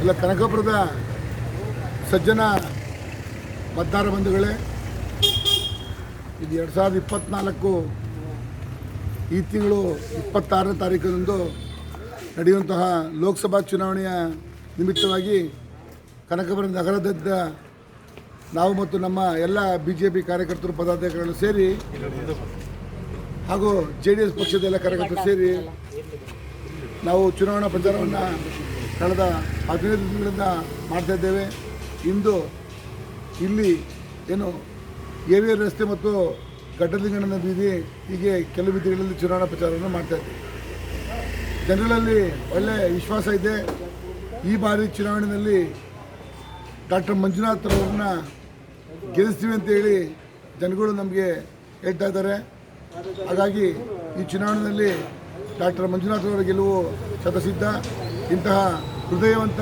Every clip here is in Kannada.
ಎಲ್ಲ ಕನಕಪುರದ ಸಜ್ಜನ ಮತದಾರ ಬಂಧುಗಳೇ, ಇದು ಎರಡು ಸಾವಿರದ ಇಪ್ಪತ್ತ್ನಾಲ್ಕು ಈ ತಿಂಗಳು ಇಪ್ಪತ್ತಾರನೇ ತಾರೀಕಿನಂದು ನಡೆಯುವಂತಹ ಲೋಕಸಭಾ ಚುನಾವಣೆಯ ನಿಮಿತ್ತವಾಗಿ ಕನಕಪುರ ನಗರದಿಂದ ನಾವು ಮತ್ತು ನಮ್ಮ ಎಲ್ಲ ಬಿ ಜೆ ಪಿ ಕಾರ್ಯಕರ್ತರು, ಪದಾಧಿಕಾರಿಗಳು ಸೇರಿ ಹಾಗೂ ಜೆ ಡಿ ಎಸ್ ಪಕ್ಷದ ಎಲ್ಲ ಕಾರ್ಯಕರ್ತರು ಸೇರಿ ನಾವು ಚುನಾವಣಾ ಪ್ರಚಾರವನ್ನು ಕಳೆದ ಹದಿನೈದು ದಿನಗಳಿಂದ ಮಾಡ್ತಾ ಇದ್ದೇವೆ. ಇಂದು ಇಲ್ಲಿ ಏನು ಏವಿಯರ್ ರಸ್ತೆ ಮತ್ತು ಗಡ್ಡಲಿಂಗಣ್ಣನ ಬೀದಿ ಹೀಗೆ ಕೆಲವು ಬೀದಿಗಳಲ್ಲಿ ಚುನಾವಣಾ ಪ್ರಚಾರವನ್ನು ಮಾಡ್ತಾ ಇದ್ದೀವಿ. ಜನರಲ್ಲಿ ಒಳ್ಳೆಯ ವಿಶ್ವಾಸ ಇದೆ. ಈ ಬಾರಿ ಚುನಾವಣೆಯಲ್ಲಿ ಡಾಕ್ಟರ್ ಮಂಜುನಾಥ್ ಅವರನ್ನ ಗೆಲ್ಲಿಸ್ತೀವಿ ಅಂತ ಹೇಳಿ ಜನಗಳು ನಮಗೆ ಹೇಳ್ತಾ ಇದ್ದಾರೆ. ಹಾಗಾಗಿ ಈ ಚುನಾವಣೆಯಲ್ಲಿ ಡಾಕ್ಟರ್ ಮಂಜುನಾಥರವರ ಗೆಲುವು ಶತಸಿದ್ಧ. ಇಂತಹ ಹೃದಯವಂತ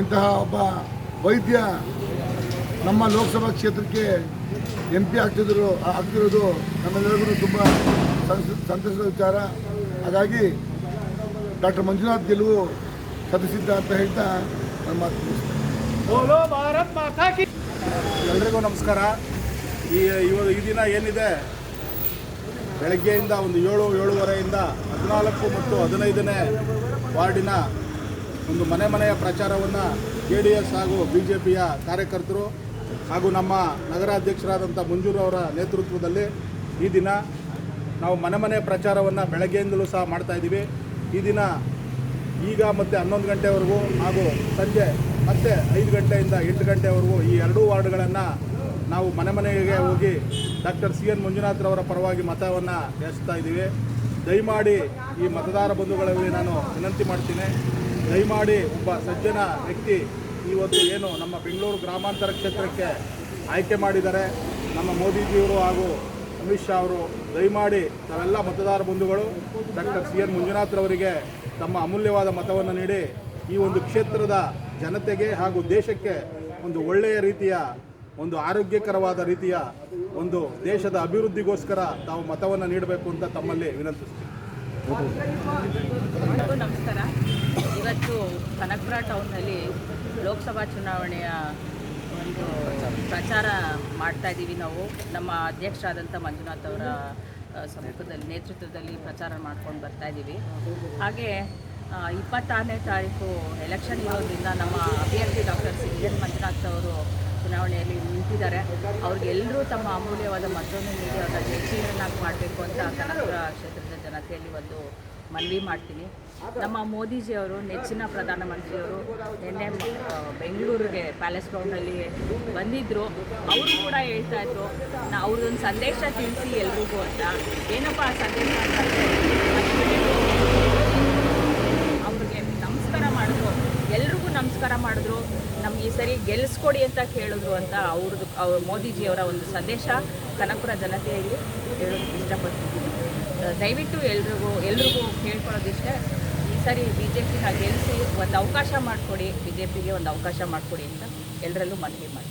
ಇಂತಹ ಒಬ್ಬ ವೈದ್ಯ ನಮ್ಮ ಲೋಕಸಭಾ ಕ್ಷೇತ್ರಕ್ಕೆ ಎಂ ಪಿ ಆಗ್ತಿದ್ರು ಆಗ್ತಿರೋದು ನಮ್ಮೆಲ್ಲರಿಗೂ ತುಂಬ ಸಂತಸದ ವಿಚಾರ. ಹಾಗಾಗಿ ಡಾಕ್ಟರ್ ಮಂಜುನಾಥ್ ಗೆಲುವು ಸದಸ್ಯಿದ್ದ ಅಂತ ಹೇಳ್ತಾ ನಮ್ಮ ಮಾತು ಎಲ್ಲರಿಗೂ ನಮಸ್ಕಾರ. ಈ ಇವಾಗ ಈ ದಿನ ಏನಿದೆ? ಬೆಳಗ್ಗೆಯಿಂದ ಒಂದು ಏಳು, ಏಳುವರೆಯಿಂದ ಹದಿನಾಲ್ಕು ಮತ್ತು ಹದಿನೈದನೇ ವಾರ್ಡಿನ ಒಂದು ಮನೆ ಮನೆಯ ಪ್ರಚಾರವನ್ನು ಜೆ ಡಿ ಎಸ್ ಹಾಗೂ ಬಿ ಜೆ ಪಿಯ ಕಾರ್ಯಕರ್ತರು ಹಾಗೂ ನಮ್ಮ ನಗರಾಧ್ಯಕ್ಷರಾದಂಥ ಮಂಜೂರು ಅವರ ನೇತೃತ್ವದಲ್ಲಿ ಈ ದಿನ ನಾವು ಮನೆ ಮನೆ ಪ್ರಚಾರವನ್ನು ಬೆಳಗ್ಗೆಯಿಂದಲೂ ಸಹ ಮಾಡ್ತಾಯಿದ್ದೀವಿ ಈ ದಿನ ಈಗ ಮತ್ತು ಹನ್ನೊಂದು ಗಂಟೆವರೆಗೂ ಹಾಗೂ ಸಂಜೆ ಮತ್ತೆ ಐದು ಗಂಟೆಯಿಂದ ಎಂಟು ಗಂಟೆವರೆಗೂ ಈ ಎರಡೂ ವಾರ್ಡ್ಗಳನ್ನು ನಾವು ಮನೆ ಮನೆಗೆ ಹೋಗಿ ಡಾಕ್ಟರ್ ಸಿ ಎನ್ ಮಂಜುನಾಥ್ರವರ ಪರವಾಗಿ ಮತವನ್ನು ಯಾಚಿಸ್ತಾ ಇದ್ದೀವಿ. ದಯಮಾಡಿ ಈ ಮತದಾರ ಬಂಧುಗಳಲ್ಲಿ ನಾನು ವಿನಂತಿ ಮಾಡ್ತೀನಿ. ದಯಮಾಡಿ ಒಬ್ಬ ಸಜ್ಜನ ವ್ಯಕ್ತಿ ಇವತ್ತು ಏನು ನಮ್ಮ ಬೆಂಗಳೂರು ಗ್ರಾಮಾಂತರ ಕ್ಷೇತ್ರಕ್ಕೆ ಆಯ್ಕೆ ಮಾಡಿದ್ದಾರೆ. ನಮ್ಮ ಮೋದಿಜಿಯವರು ಹಾಗೂ ಅಮಿತ್ ಶಾ ಅವರು, ದಯಮಾಡಿ ತಾವೆಲ್ಲ ಮತದಾರ ಬಂಧುಗಳು, ಡಾಕ್ಟರ್ ಸಿ ಎನ್ ಮಂಜುನಾಥ್ರವರಿಗೆ ತಮ್ಮ ಅಮೂಲ್ಯವಾದ ಮತವನ್ನು ನೀಡಿ ಈ ಒಂದು ಕ್ಷೇತ್ರದ ಜನತೆಗೆ ಹಾಗೂ ದೇಶಕ್ಕೆ ಒಂದು ಒಳ್ಳೆಯ ರೀತಿಯ ಒಂದು ಆರೋಗ್ಯಕರವಾದ ರೀತಿಯ ಒಂದು ದೇಶದ ಅಭಿವೃದ್ಧಿಗೋಸ್ಕರ ತಾವು ಮತವನ್ನು ನೀಡಬೇಕು ಅಂತ ತಮ್ಮಲ್ಲಿ ವಿನಂತಿಸ್ತೀವಿ ನಮಸ್ಕಾರ. ಇವತ್ತು ಕನಕಪುರ ಟೌನ್ನಲ್ಲಿ ಲೋಕಸಭಾ ಚುನಾವಣೆಯ ಒಂದು ಪ್ರಚಾರ ಮಾಡ್ತಾ ಇದ್ದೀವಿ ನಾವು. ನಮ್ಮ ಅಧ್ಯಕ್ಷರಾದಂಥ ಮಂಜುನಾಥ್ ಅವರ ಸಮೀಪದಲ್ಲಿ ನೇತೃತ್ವದಲ್ಲಿ ಪ್ರಚಾರ ಮಾಡ್ಕೊಂಡು ಬರ್ತಾ ಇದ್ದೀವಿ. ಹಾಗೆ ಇಪ್ಪತ್ತಾರನೇ ತಾರೀಕು ಎಲೆಕ್ಷನ್ ಇರೋದ್ರಿಂದ ನಮ್ಮ ಅಭ್ಯರ್ಥಿ ಡಾಕ್ಟರ್ ಸಿ ಎನ್ ಮಂಜುನಾಥ್ ಅವರು ಚುನಾವಣೆಯಲ್ಲಿ ನಿಂತಿದ್ದಾರೆ. ಅವ್ರಿಗೆಲ್ಲರೂ ತಮ್ಮ ಅಮೂಲ್ಯವಾದ ಮತವನ್ನು ನೀಡಿ ಅವರ ಹೆಚ್ಚಿನನ್ನಾಗಿ ಮಾಡಬೇಕು ಅಂತ ಕನಕಪುರ ಕ್ಷೇತ್ರದ ಜನತೆಯಲ್ಲಿ ಒಂದು ಮನವಿ ಮಾಡ್ತೀನಿ. ನಮ್ಮ ಮೋದಿಜಿಯವರು, ನೆಚ್ಚಿನ ಪ್ರಧಾನಮಂತ್ರಿಯವರು, ನಿನ್ನೆ ಬೆಂಗಳೂರಿಗೆ ಪ್ಯಾಲೇಸ್ ಗ್ರೌಂಡಲ್ಲಿ ಬಂದಿದ್ದರು ಅವರು ಕೂಡ ಹೇಳ್ತಾ ಇದ್ರು, ನಾ ಅವ್ರದ್ದೊಂದು ಸಂದೇಶ ತಿಳಿಸಿ ಎಲ್ರಿಗೂ ಅಂತ. ಏನಪ್ಪ ಆ ಸಂದೇಶ ಅಂತಂದರೆ ಅವ್ರಿಗೆ ನಮಸ್ಕಾರ ಮಾಡಿದ್ರು ಎಲ್ರಿಗೂ ನಮಸ್ಕಾರ ನಮ್ಗೆ ಈ ಸರಿ ಗೆಲ್ಲಿಸ್ಕೊಡಿ ಅಂತ ಕೇಳಿದ್ರು ಅಂತ ಅವ್ರದ್ದು, ಅವ್ರ ಮೋದಿಜಿಯವರ ಒಂದು ಸಂದೇಶ ಕನಕಪುರ ಜನತೆಯಲ್ಲಿ ಹೇಳೋದಕ್ಕೆ ಇಷ್ಟಪಡ್ತಿದ್ದೀನಿ ದಯವಿಟ್ಟು ಎಲ್ರಿಗೂ ಎಲ್ರಿಗೂ ಕೇಳ್ಕೊಳ್ಳೋದಿಷ್ಟೇ. ಈ ಸರಿ ಬಿ ಜೆ ಪಿನ ಗೆಲ್ಲಿಸಿ ಒಂದು ಅವಕಾಶ ಮಾಡಿಕೊಡಿ ಬಿ ಜೆ ಪಿಗೆ ಒಂದು ಅವಕಾಶ ಮಾಡಿಕೊಡಿ ಅಂತ ಎಲ್ಲರಲ್ಲೂ ಮನವಿ ಮಾಡಿ